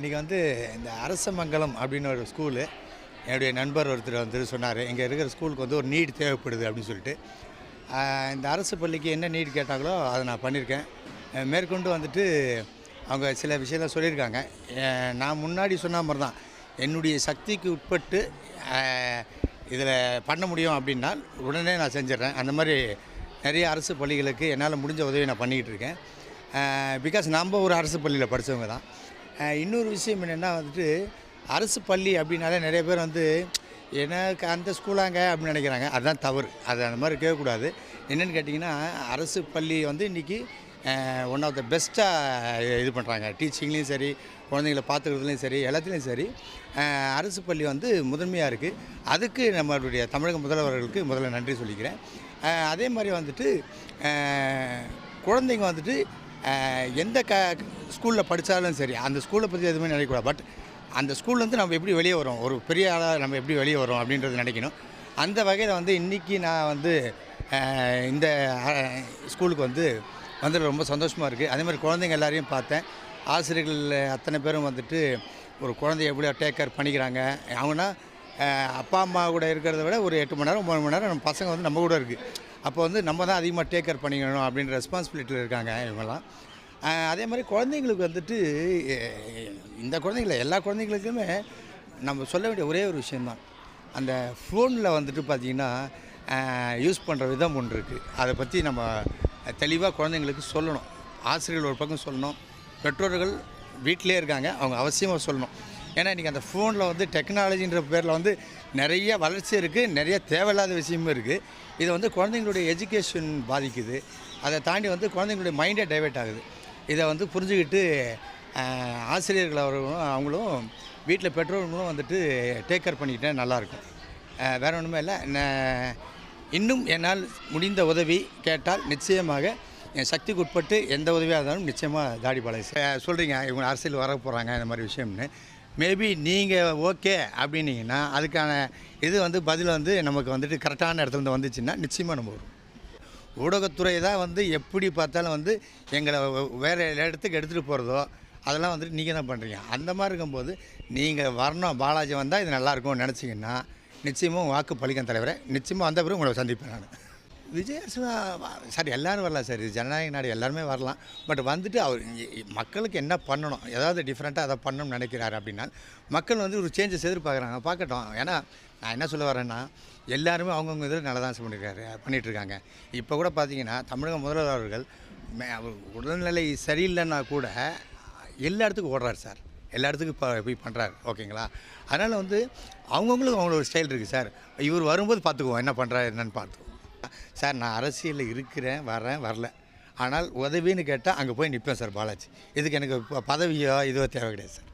இன்றைக்கி வந்து இந்த அரசமங்கலம் அப்படின்னு ஒரு ஸ்கூலு. என்னுடைய நண்பர் ஒருத்தர் வந்து சொன்னார் இங்கே இருக்கிற ஸ்கூலுக்கு வந்து ஒரு நீட் தேவைப்படுது அப்படின்னு சொல்லிட்டு. இந்த அரசு பள்ளிக்கு என்ன நீட் கேட்டாங்களோ அதை நான் பண்ணியிருக்கேன். மேற்கொண்டு வந்துட்டு அவங்க சில விஷயம்லாம் சொல்லியிருக்காங்க. நான் முன்னாடி சொன்ன மாதிரி தான் என்னுடைய சக்திக்கு உட்பட்டு இதில் பண்ண முடியும் அப்படின்னா உடனே நான் செஞ்சிடறேன். அந்த மாதிரி நிறைய அரசு பள்ளிகளுக்கு என்னால் முடிஞ்ச உதவி நான் பண்ணிக்கிட்டு இருக்கேன். பிகாஸ் நம்ம ஒரு அரசு பள்ளியில் படித்தவங்க தான். இன்னொரு விஷயம் என்னென்னா வந்துட்டு அரசு பள்ளி அப்படின்னாலே நிறைய பேர் வந்து எனக்கு அந்த ஸ்கூலாங்க அப்படின்னு நினைக்கிறாங்க. அதுதான் தவறு. அது அந்த மாதிரி கேட்கக்கூடாது என்னென்னு கேட்டிங்கன்னா அரசு பள்ளி வந்து இன்றைக்கி ஒன் ஆஃப் த பெஸ்ட்டாக இது பண்ணுறாங்க டீச்சிங்லேயும் சரி குழந்தைங்களை பார்த்துக்கிறதுலையும் சரி எல்லாத்துலேயும் சரி அரசு பள்ளி வந்து முதன்மையாக இருக்குது அதுக்கு நம்மளுடைய தமிழக முதல்வர்களுக்கு முதல்ல நன்றி சொல்லிக்கிறேன். அதே மாதிரி வந்துட்டு குழந்தைங்க வந்துட்டு எந்த க ஸ்கூலில் படித்தாலும் சரி அந்த ஸ்கூலை பற்றி எதுவுமே நினைக்கக்கூடாது. பட் அந்த ஸ்கூல்லேருந்து நம்ம எப்படி வெளியே வரோம்? ஒரு பெரிய ஆளாக நம்ம எப்படி வெளியே வரோம் அப்படின்றது நினைக்கணும். அந்த வகையில் வந்து இன்றைக்கி நான் வந்து இந்த ஸ்கூலுக்கு வந்து வந்து ரொம்ப சந்தோஷமாக இருக்குது அதே மாதிரி குழந்தைங்க எல்லாரையும் பார்த்தேன். ஆசிரியர்கள் அத்தனை பேரும் வந்துட்டு ஒரு குழந்தைய எப்படி டேக் கேர் பண்ணிக்கிறாங்க? அவங்கன்னா அப்பா அம்மா கூட இருக்கிறத விட ஒரு எட்டு மணி நேரம் ஒம்பது மணி நேரம் நம்ம பசங்க வந்து நம்ம கூட இருக்குது அப்போ வந்து நம்ம தான் அதிகமாக டேக் கேர் பண்ணிக்கணும் அப்படின்ற ரெஸ்பான்சிபிலிட்டியில் இருக்காங்க இவங்கெல்லாம். அதே மாதிரி குழந்தைங்களுக்கு வந்துட்டு இந்த குழந்தைங்கள எல்லா குழந்தைங்களுக்குமே நம்ம சொல்ல வேண்டிய ஒரே ஒரு விஷயந்தான் அந்த ஃபோனில் வந்துட்டு பார்த்திங்கன்னா யூஸ் பண்ணுற விதம் ஒன்று இருக்குது அதை பற்றி நம்ம தெளிவாக குழந்தைங்களுக்கு சொல்லணும். ஆசிரியர்கள் ஒரு பக்கம் சொல்லணும். பெற்றோர்கள் வீட்டிலே இருக்காங்க. அவங்க அவசியமாக சொல்லணும். ஏன்னா இன்றைக்கி அந்த ஃபோனில் வந்து டெக்னாலஜின்ற பேரில் வந்து நிறைய வளர்ச்சி இருக்குது நிறைய தேவையில்லாத விஷயமும் இருக்குது இது வந்து குழந்தைங்களுடைய எஜுகேஷன் பாதிக்குது. அதை தாண்டி வந்து குழந்தைங்களுடைய மைண்டே டைவெர்ட் ஆகுது. இதை வந்து புரிஞ்சுக்கிட்டு ஆசிரியர்கள் அவர்களும் அவங்களும் வீட்டில் பெற்றோர்களும் வந்துட்டு டேக் கேர் பண்ணிக்கிட்டா நல்லாயிருக்கும் வேறு ஒன்றுமே இல்லை. நான் இன்னும் என்னால் முடிந்த உதவி கேட்டால் நிச்சயமாக என் சக்திக்கு உட்பட்டு எந்த உதவியாக இருந்தாலும் நிச்சயமாக தாடி பாலை சொல்கிறீங்க இவங்க அரசியல் வர போகிறாங்க இந்த மாதிரி விஷயம்னு. மேபி நீங்கள் ஓகே அப்படின்னீங்கன்னா அதுக்கான இது வந்து பதில் வந்து நமக்கு வந்துட்டு கரெக்டான இடத்துல இருந்து வந்துச்சுன்னா நிச்சயமாக நம்ம வரும். ஊடகத்துறை தான் வந்து எப்படி பார்த்தாலும் வந்து எங்களை வேறு இடத்துக்கு எடுத்துகிட்டு போகிறதோ அதெல்லாம் வந்துட்டு நீங்கள் தான் பண்ணுறீங்க அந்த மாதிரி இருக்கும்போது நீங்கள் வரணும் பாலாஜி வந்தால் இது நல்லாயிருக்கும்னு நினச்சிங்கன்னா நிச்சயமும் வாக்கு பழிக்கும் தலைவரை. நிச்சயமாக வந்த பிறகு உங்களை சந்திப்பேன் நான். விஜய் சார் எல்லோரும் வரலாம் சார். இது ஜனநாயக நாடு எல்லாருமே வரலாம். பட் வந்துட்டு அவர் மக்களுக்கு என்ன பண்ணணும்? ஏதாவது டிஃப்ரெண்ட்டாக அதை பண்ணணும்னு நினைக்கிறாரு அப்படின்னா மக்கள் வந்து ஒரு சேஞ்சஸ் எதிர்பார்க்குறாங்க. பார்க்கட்டும். ஏன்னா நான் என்ன சொல்ல வரேன்னா எல்லாருமே அவங்கவுங்க இதில் நல்லா தான் பண்ணியிருக்காரு பண்ணிகிட்ருக்காங்க இப்போ கூட பார்த்தீங்கன்னா தமிழக முதல்வர் அவர்கள் மே- உடல்நிலை சரியில்லைன்னா கூட எல்லா இடத்துக்கும் ஓடுறாரு சார். எல்லா இடத்துக்கும் இப்போ போய் பண்ணுறாரு ஓகேங்களா? அதனால் வந்து அவங்கவுங்களுக்கு அவங்களோட ஸ்டைல் இருக்குது சார். இவர் வரும்போது பார்த்துக்குவோம் என்ன பண்ணுறாரு என்னன்னு பார்த்துக்குவோம். சார் நான் அரசியலில் இருக்கிறேன் வரேன் வரல. ஆனால் உதவின்னு கேட்டால் அங்கே போய் நிற்பேன் சார் பாலாஜி. இதுக்கு எனக்கு பதவியோ இதுவோ தேவை கிடையாது சார்.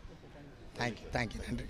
தேங்க்யூ தேங்க்யூ நன்றி.